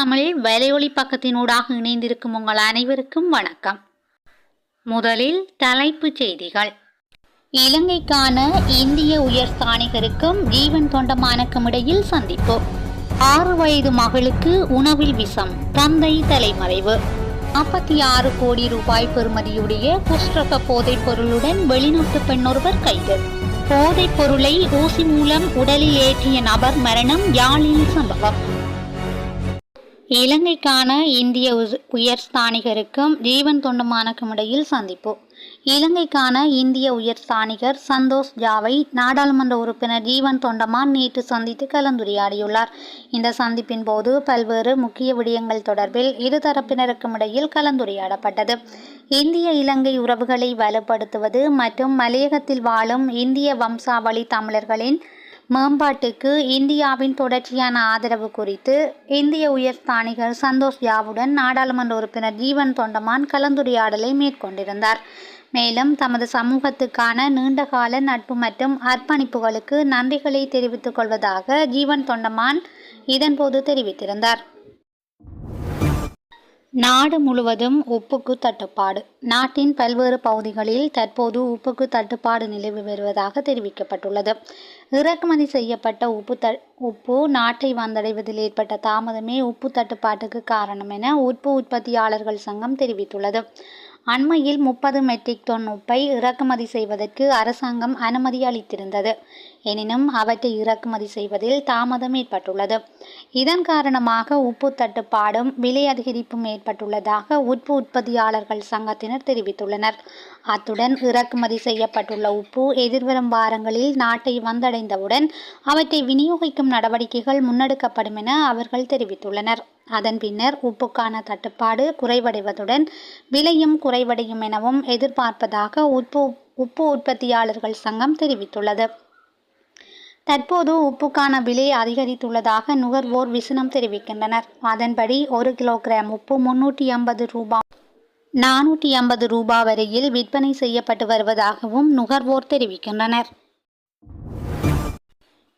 தமிழ் வலையொலி பக்கத்தினூடாக இணைந்திருக்கும் உங்கள் அனைவருக்கும் வணக்கம். முதலில் தலைப்புச் செய்திகள். இலங்கைக்கான இந்திய உயர் ஸ்தானிகருக்கும் ஜீவன் தொண்டமானுக்கும் இடையில் சந்திப்பு. ஆறு வயது மகளுக்கு உணவில் விஷம் தந்தை தலைமறைவு. நாற்பத்தி ஆறு கோடி ரூபாய் பெறுமதியுடைய புஷ்ரக போதைப் பொருளுடன் வெளிநாட்டு பெண்ணொருவர் கைது. போதைப் பொருளை ஊசி மூலம் உடலில் ஏற்றிய நபர் மரணம் யாழில் சம்பவம். இலங்கைக்கான இந்திய உயர்ஸ்தானிகருக்கும் உயர் ஸ்தானிகருக்கும் ஜீவன் தொண்டமானுக்கும் இடையில் சந்திப்பு இலங்கைக்கான இந்திய உயர் ஸ்தானிகர் சந்தோஷ் ஜாவை நாடாளுமன்ற உறுப்பினர் ஜீவன் தொண்டமான் நேற்று சந்தித்து கலந்துரையாடியுள்ளார். இந்த சந்திப்பின் போது பல்வேறு முக்கிய விடயங்கள் தொடர்பில் இருதரப்பினருக்கும் இடையில் கலந்துரையாடப்பட்டது. இந்திய இலங்கை உறவுகளை வலுப்படுத்துவது மற்றும் மலையகத்தில் வாழும் இந்திய வம்சாவளி தமிழர்களின் மேம்பாட்டுக்கு இந்தியாவின் தொடர்ச்சியான ஆதரவு குறித்து இந்திய உயர்ஸ்தானிகள் சந்தோஷ் யாவுடன் நாடாளுமன்ற உறுப்பினர் ஜீவன் தொண்டமான் கலந்துரையாடலை மேற்கொண்டிருந்தார். மேலும் தமது சமூகத்துக்கான நீண்டகால நட்பு மற்றும் அர்ப்பணிப்புகளுக்கு நன்றிகளை தெரிவித்துக் கொள்வதாக ஜீவன் தொண்டமான் இதன்போது தெரிவித்திருந்தார். நாடு முழுவதும் உப்புக்கு தட்டுப்பாடு. நாட்டின் பல்வேறு பகுதிகளில் தற்போது உப்புக்கு தட்டுப்பாடு நிலவி வருவதாக தெரிவிக்கப்பட்டுள்ளது. இறக்குமதி செய்யப்பட்ட உப்பு த உப்பு நாட்டை வந்தடைவதில் ஏற்பட்ட தாமதமே உப்பு தட்டுப்பாட்டுக்கு காரணம் என உப்பு உற்பத்தியாளர்கள் சங்கம் தெரிவித்துள்ளது. அண்மையில் முப்பது மெட்ரிக் டன் உப்பை இறக்குமதி செய்வதற்கு அரசாங்கம் அனுமதி அளித்திருந்தது. எனினும் அவற்றை இறக்குமதி செய்வதில் தாமதம் ஏற்பட்டுள்ளது. இதன் காரணமாக உப்பு தட்டுப்பாடும் விலை அதிகரிப்பும் ஏற்பட்டுள்ளதாக உப்பு உற்பத்தியாளர்கள் சங்கத்தினர் தெரிவித்துள்ளனர். அத்துடன் இறக்குமதி செய்யப்பட்டுள்ள உப்பு எதிர்வரும் வாரங்களில் நாட்டை வந்தடைந்தவுடன் அவற்றை விநியோகிக்கும் நடவடிக்கைகள் முன்னெடுக்கப்படும் என அவர்கள் தெரிவித்துள்ளனர். அதன் பின்னர் உப்புக்கான தட்டுப்பாடு குறைவடைவதுடன் விலையும் குறைவடையும் எனவும் எதிர்பார்ப்பதாக உப்பு உப்பு உற்பத்தியாளர்கள் சங்கம் தெரிவித்துள்ளது. தற்போது உப்புக்கான விலை அதிகரித்துள்ளதாக நுகர்வோர் விசனம் தெரிவிக்கின்றனர். அதன்படி ஒரு கிலோகிராம் உப்பு முன்னூற்றி ஐம்பது ரூபாய் நானூற்றி ஐம்பது ரூபாய் வரையில் விற்பனை செய்யப்பட்டு வருவதாகவும் நுகர்வோர் தெரிவிக்கின்றனர்.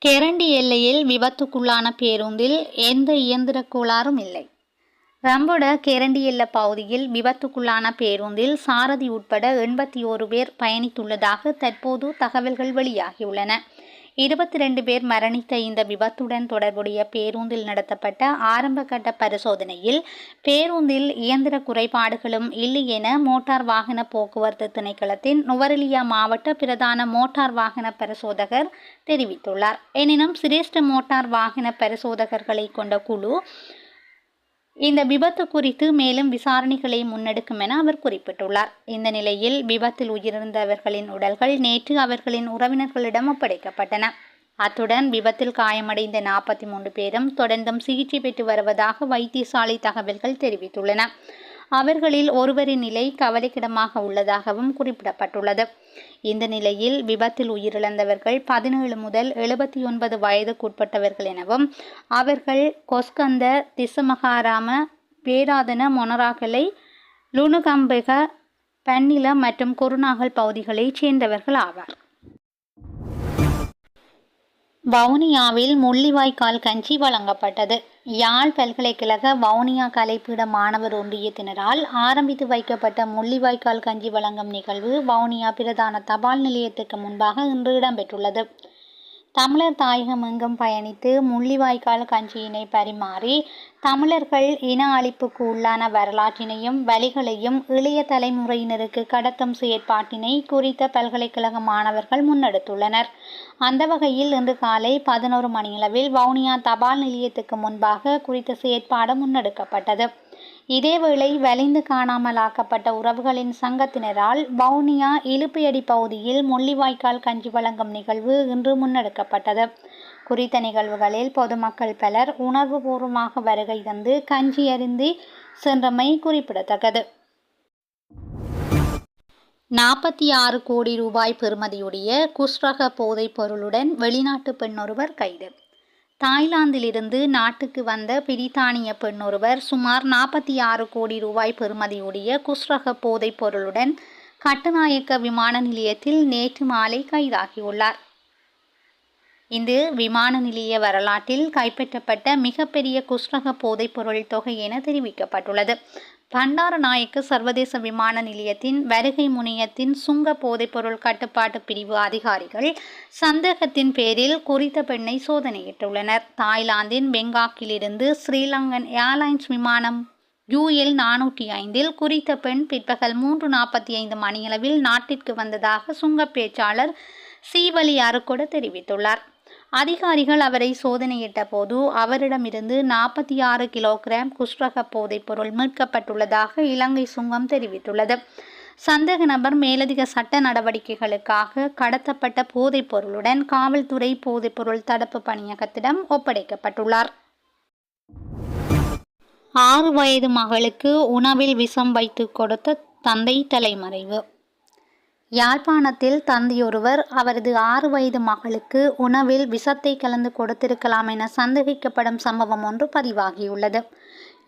கெரண்டி எல்லையில் விபத்துக்குள்ளான பேருந்தில் எந்த இயந்திர கோளாறும் இல்லை. ரம்புட கெரண்டி எல்ல பகுதியில் விபத்துக்குள்ளான பேருந்தில் சாரதி உட்பட எண்பத்தி ஓரு பேர் பயணித்துள்ளதாக தற்போது தகவல்கள் வெளியாகியுள்ளன. இருபத்தி ரெண்டு பேர் மரணித்த இந்த விபத்துடன் தொடர்புடைய பேருந்தில் நடத்தப்பட்ட ஆரம்பகட்ட பரிசோதனையில் பேருந்தில் இயந்திர குறைபாடுகளும் இல்லை என மோட்டார் வாகன போக்குவரத்து திணைக்களத்தின் நுவரெலியா மாவட்ட பிரதான மோட்டார் வாகன பரிசோதகர் தெரிவித்துள்ளார். எனினும் சிரேஷ்ட மோட்டார் வாகன பரிசோதகர்களை கொண்ட குழு இந்த விபத்து குறித்து மேலும் விசாரணைகளை முன்னெடுக்கும் என அவர் குறிப்பிட்டுள்ளார். இந்த நிலையில் விபத்தில் உயிரிழந்தவர்களின் உடல்கள் நேற்று அவர்களின் உறவினர்களிடம் ஒப்படைக்கப்பட்டன. அத்துடன் விபத்தில் காயமடைந்த நாற்பத்தி மூன்று பேரும் தொடர்ந்தும் சிகிச்சை பெற்று வருவதாக வைத்தியசாலை தகவல்கள் தெரிவித்துள்ளன. அவர்களில் ஒருவரின் நிலை கவலைக்கிடமாக உள்ளதாகவும் குறிப்பிடப்பட்டுள்ளது. இந்த நிலையில் விபத்தில் உயிரிழந்தவர்கள் பதினேழு முதல் எழுபத்தி ஒன்பது வயதுக்குட்பட்டவர்கள் எனவும் அவர்கள் கொஸ்கந்த திசமகாராம பேராதன மொனராகலை லுணுகம்பெக பன்னில மற்றும் குருநாகல் பகுதிகளைச் சேர்ந்தவர்கள் ஆவார். வவுனியாவில் முள்ளிவாய்க்கால் கஞ்சி வழங்கப்பட்டது. யாழ் பல்கலைக்கழக வவுனியா கலைப்பீட மாணவர் ஒன்றியத்தினரால் ஆரம்பித்து வைக்கப்பட்ட முள்ளிவாய்க்கால் கஞ்சி வழங்கும் நிகழ்வு வவுனியா பிரதான தபால் நிலையத்துக்கு முன்பாக இன்று இடம்பெற்றுள்ளது. தமிழர் தாயகம் எங்கும் பயணித்து முள்ளிவாய்க்கால் கஞ்சியினை பரிமாறி தமிழர்கள் இன அழிப்புக்கு உள்ளான வரலாற்றினையும் வழிகளையும் இளைய தலைமுறையினருக்கு கடத்தும் செயற்பாட்டினை குறித்த பல்கலைக்கழக மாணவர்கள் முன்னெடுத்துள்ளனர். அந்த வகையில் இன்று காலை பதினோரு மணியளவில் வவுனியா தபால் நிலையத்துக்கு முன்பாக குறித்த செயற்பாடு முன்னெடுக்கப்பட்டது. இதேவேளை வலிந்து காணாமல் ஆக்கப்பட்ட உறவுகளின் சங்கத்தினரால் வவுனியா இழுப்பியடி பகுதியில் முள்ளிவாய்க்கால் கஞ்சி வழங்கும் நிகழ்வு இன்று முன்னெடுக்கப்பட்டது. குறித்த நிகழ்வுகளில் பொதுமக்கள் பலர் உணர்வுபூர்வமாக வருகை தந்து கஞ்சி அருந்தி சென்றமை குறிப்பிடத்தக்கது. நாற்பத்தி ஆறு கோடி ரூபாய் பெறுமதியுடைய குஸ்ரக போதைப் பொருளுடன் வெளிநாட்டு பெண்ணொருவர் கைது. தாய்லாந்திலிருந்து நாட்டுக்கு வந்த பிரித்தானிய பெண் ஒருவர் சுமார் நாற்பத்தி ஆறு கோடி ரூபாய் பெறுமதியுடைய குஸ்ரக போதைப் பொருளுடன் கட்டுநாயக்க விமான நிலையத்தில் நேற்று மாலை கைதாகியுள்ளார். இது விமான நிலைய வரலாற்றில் கைப்பற்றப்பட்ட மிகப்பெரிய குஸ்ரக போதைப் பொருள் தொகை என தெரிவிக்கப்பட்டுள்ளது. பண்டாரநாயக்கு சர்வதேச விமான நிலையத்தின் வருகை முனையத்தின் சுங்க போதைப்பொருள் கட்டுப்பாட்டு பிரிவு அதிகாரிகள் சந்தேகத்தின் பேரில் குறித்த பெண்ணை சோதனையிட்டுள்ளனர். தாய்லாந்தின் பெங்காக்கிலிருந்து ஸ்ரீலங்கன் ஏர்லைன்ஸ் விமானம் யூஎல் நானூற்றி ஐந்தில் குறித்த பெண் பிற்பகல் மூன்று நாற்பத்தி ஐந்து மணியளவில் நாட்டிற்கு வந்ததாக சுங்க பேச்சாளர் சீவலி அருக்கொட தெரிவித்துள்ளார். அதிகாரிகள் அவரை சோதனையிட்ட போது அவரிடமிருந்து நாற்பத்தி ஆறு கிலோகிராம் குஷ்ரக போதைப் பொருள் மீட்கப்பட்டுள்ளதாக இலங்கை சுங்கம் தெரிவித்துள்ளது. சந்தேக நபர் மேலதிக சட்ட நடவடிக்கைகளுக்காக கடத்தப்பட்ட போதைப் பொருளுடன் காவல்துறை போதைப்பொருள் தடுப்பு பணியகத்திடம் ஒப்படைக்கப்பட்டுள்ளார். ஆறு வயது மகளுக்கு உணவில் விஷம் வைத்து கொடுத்த தந்தை தலைமறைவு. யாழ்ப்பாணத்தில் தந்தையொருவர் அவரது ஆறு வயது மகளுக்கு உணவில் விஷத்தை கலந்து கொடுத்திருக்கலாம் என சந்தேகிக்கப்படும் சம்பவம் ஒன்று பதிவாகியுள்ளது.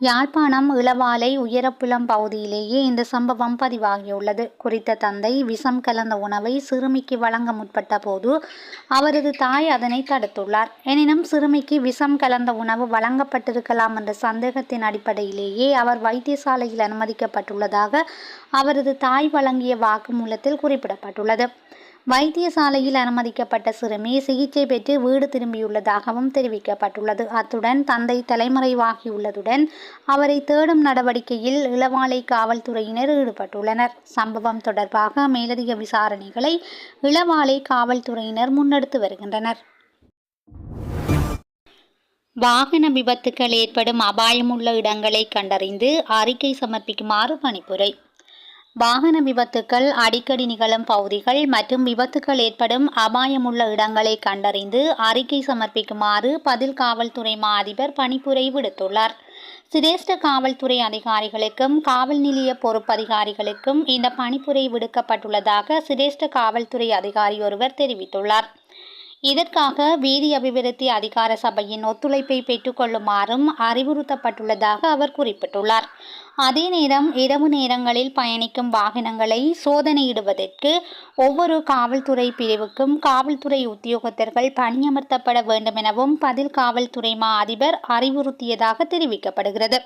யாழ்ப்பாணம் இளவாலை உயரப்புலம் பகுதியிலேயே இந்த சம்பவம் பதிவாகியுள்ளது. குறித்த தந்தை விஷம் கலந்த உணவை சிறுமிக்கு வழங்க முற்பட்ட போது அவரது தாய் அதனை தடுத்துள்ளார். எனினும் சிறுமிக்கு விஷம் கலந்த உணவு வழங்கப்பட்டிருக்கலாம் என்ற சந்தேகத்தின் அடிப்படையிலேயே அவர் வைத்தியசாலையில் அனுமதிக்கப்பட்டுள்ளதாக அவரது தாய் வழங்கிய வாக்குமூலத்தில் குறிப்பிடப்பட்டுள்ளது. வைத்தியசாலையில் அனுமதிக்கப்பட்ட சிறுமி சிகிச்சை பெற்று வீடு திரும்பியுள்ளதாகவும் தெரிவிக்கப்பட்டுள்ளது. அத்துடன் தந்தை தலைமறைவாகியுள்ளதுடன் அவரை தேடும் நடவடிக்கையில் இளவாலை காவல்துறையினர் ஈடுபட்டுள்ளனர். சம்பவம் தொடர்பாக மேலதிக விசாரணைகளை இளவாலை காவல்துறையினர் முன்னெடுத்து வருகின்றனர். வாகன விபத்துக்கள் ஏற்படும் அபாயமுள்ள இடங்களை கண்டறிந்து அறிக்கை சமர்ப்பிக்குமாறு பணிப்புரை வாகன விபத்துக்கள் அடிக்கடி நிகழும் பகுதிகள் மற்றும் விபத்துக்கள் ஏற்படும் அபாயமுள்ள இடங்களை கண்டறிந்து அறிக்கை சமர்ப்பிக்குமாறு பதில் காவல்துறை மா அதிபர் பணிப்புரை விடுத்துள்ளார். சிரேஷ்ட காவல்துறை அதிகாரிகளுக்கும் காவல் நிலைய பொறுப்பதிகாரிகளுக்கும் இந்த பணிப்புரை விடுக்கப்பட்டுள்ளதாக சிரேஷ்ட காவல்துறை அதிகாரி ஒருவர் தெரிவித்துள்ளார். இதற்காக வீதி அபிவிருத்தி அதிகார சபையின் ஒத்துழைப்பை பெற்றுக்கொள்ளுமாறும் அறிவுறுத்தப்பட்டுள்ளதாக அவர் குறிப்பிட்டுள்ளார். அதே நேரம் இரவு நேரங்களில் பயணிக்கும் வாகனங்களை சோதனையிடுவதற்கு ஒவ்வொரு காவல்துறை பிரிவுக்கும் காவல்துறை உத்தியோகத்தர்கள் பணியமர்த்தப்பட வேண்டும் எனவும் பதில் காவல்துறை மா அதிபர் அறிவுறுத்தியதாக தெரிவிக்கப்படுகிறது.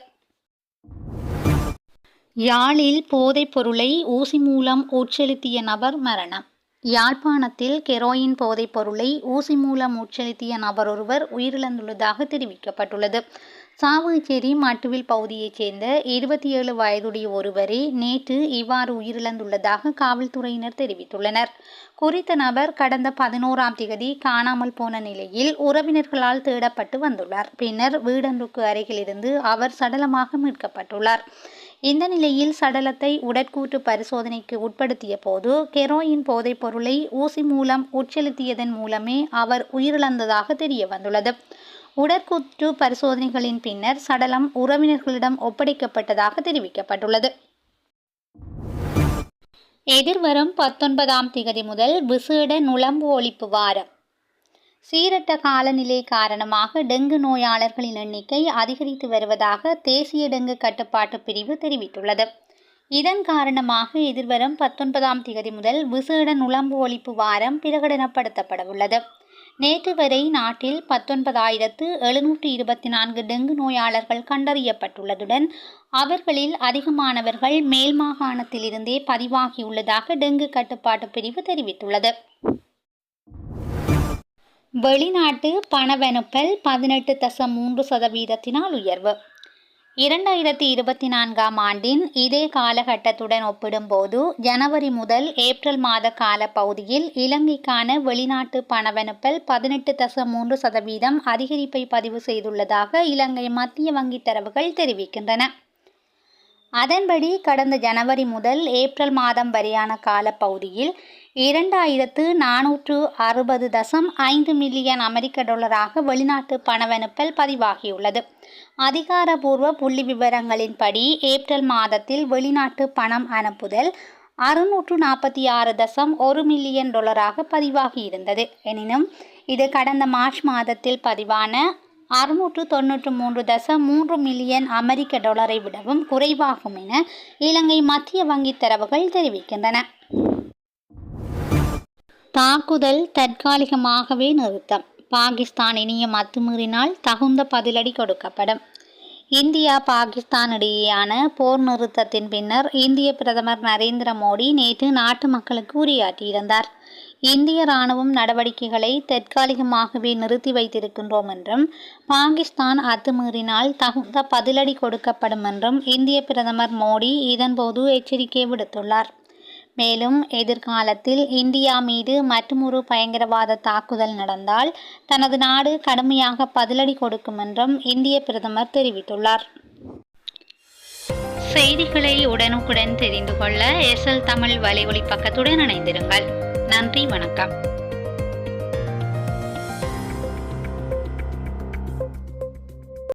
யாழில் போதைப் பொருளை ஊசி மூலம் உட்செலுத்திய நபர் மரணம். யாழ்ப்பாணத்தில் கெரோயின் போதைப் பொருளை ஊசி மூலம் உட்செலுத்திய நபர் ஒருவர் உயிரிழந்துள்ளதாக தெரிவிக்கப்பட்டுள்ளது. சாவகச்சேரி மட்டுவில் பகுதியைச் சேர்ந்த இருபத்தி ஏழு வயதுடைய ஒருவரே நேற்று இவ்வாறு உயிரிழந்துள்ளதாக காவல்துறையினர் தெரிவித்துள்ளனர். குறித்த நபர் கடந்த பதினோராம் திகதி காணாமல் போன நிலையில் உறவினர்களால் தேடப்பட்டு வந்துள்ளார். பின்னர் வீடொன்றுக்கு அருகிலிருந்து அவர் சடலமாக மீட்கப்பட்டுள்ளார். இந்த நிலையில் சடலத்தை உடற்கூற்று பரிசோதனைக்கு உட்படுத்திய போது கெரோயின் போதைப் பொருளை ஊசி மூலம் உட்செலுத்தியதன் மூலமே அவர் உயிரிழந்ததாக தெரிய வந்துள்ளது. உடற்கூற்று பரிசோதனைகளின் பின்னர் சடலம் உறவினர்களிடம் ஒப்படைக்கப்பட்டதாக தெரிவிக்கப்பட்டுள்ளது. எதிர்வரும் பத்தொன்பதாம் திகதி முதல் விசேட நுளம்பு ஒழிப்பு வாரம். சீரட்ட காலநிலை காரணமாக டெங்கு நோயாளர்களின் எண்ணிக்கை அதிகரித்து வருவதாக தேசிய டெங்கு கட்டுப்பாட்டு பிரிவு தெரிவித்துள்ளது. இதன் காரணமாக எதிர்வரும் பத்தொன்பதாம் திகதி முதல் விசேட நுழம்பு ஒழிப்பு வாரம் பிரகடனப்படுத்தப்படவுள்ளது. நேற்று வரை நாட்டில் பத்தொன்பதாயிரத்து எழுநூற்றி இருபத்தி நான்கு டெங்கு நோயாளர்கள் கண்டறியப்பட்டுள்ளதுடன் அவர்களில் அதிகமானவர்கள் மேல் மாகாணத்திலிருந்தே பதிவாகியுள்ளதாக டெங்கு கட்டுப்பாட்டு பிரிவு தெரிவித்துள்ளது. வெளிநாட்டு பணவெனுப்பல் பதினெட்டு தசம் மூன்று சதவீதத்தினால் உயர்வு. இரண்டாயிரத்தி இருபத்தி நான்காம் ஆண்டின் இதே காலகட்டத்துடன் ஒப்பிடும்போது ஜனவரி முதல் ஏப்ரல் மாத கால பகுதியில் இலங்கைக்கான வெளிநாட்டு பணவெனுப்பல் பதினெட்டு தசம் மூன்று சதவீதம் அதிகரிப்பை பதிவு செய்துள்ளதாக இலங்கை மத்திய வங்கி தரவுகள் தெரிவிக்கின்றன. அதன்படி கடந்த ஜனவரி முதல் ஏப்ரல் மாதம் வரையான காலப்பகுதியில் இரண்டாயிரத்து நானூற்று அறுபது தசம் ஐந்து மில்லியன் அமெரிக்க டாலராக வெளிநாட்டு பணவனுப்பல் பதிவாகியுள்ளது. அதிகாரபூர்வ புள்ளி விவரங்களின்படி ஏப்ரல் மாதத்தில் வெளிநாட்டு பணம் அனுப்புதல் அறுநூற்று நாற்பத்தி ஆறு தசம் ஒரு மில்லியன் டாலராக பதிவாகியிருந்தது. எனினும் இது கடந்த மார்ச் மாதத்தில் பதிவான அறுநூற்று தொன்னூற்று மூன்று தசம் மூன்று மில்லியன் அமெரிக்க டாலரை விடவும் குறைவாகும் என இலங்கை மத்திய வங்கி தரவுகள் தெரிவிக்கின்றன. தாக்குதல் தற்காலிகமாகவே நிறுத்தம். பாகிஸ்தான் இனியும் அத்துமீறினால் தகுந்த பதிலடி கொடுக்கப்படும். இந்தியா பாகிஸ்தான் இடையேயான போர் நிறுத்தத்தின் பின்னர் இந்திய பிரதமர் நரேந்திர மோடி நேற்று நாட்டு மக்களுக்கு உரையாற்றியிருந்தார். இந்திய ராணுவம் நடவடிக்கைகளை தற்காலிகமாகவே நிறுத்தி வைத்திருக்கின்றோம் என்றும் பாகிஸ்தான் அத்துமீறினால் தகுந்த பதிலடி கொடுக்கப்படும் என்றும் இந்திய பிரதமர் மோடி இதன்போது எச்சரிக்கை விடுத்துள்ளார். மேலும் எதிர்காலத்தில் இந்தியா மீது மற்றுமொரு பயங்கரவாத தாக்குதல் நடந்தால் தனது நாடு கடுமையாக பதிலடி கொடுக்கும் என்றும் இந்திய பிரதமர் தெரிவித்துள்ளார். செய்திகளை உடனுக்குடன் தெரிந்து கொள்ள எஸ்எல் தமிழ் வலையொலி பக்கத்துடன் இணைந்திருங்கள். நன்றி வணக்கம்.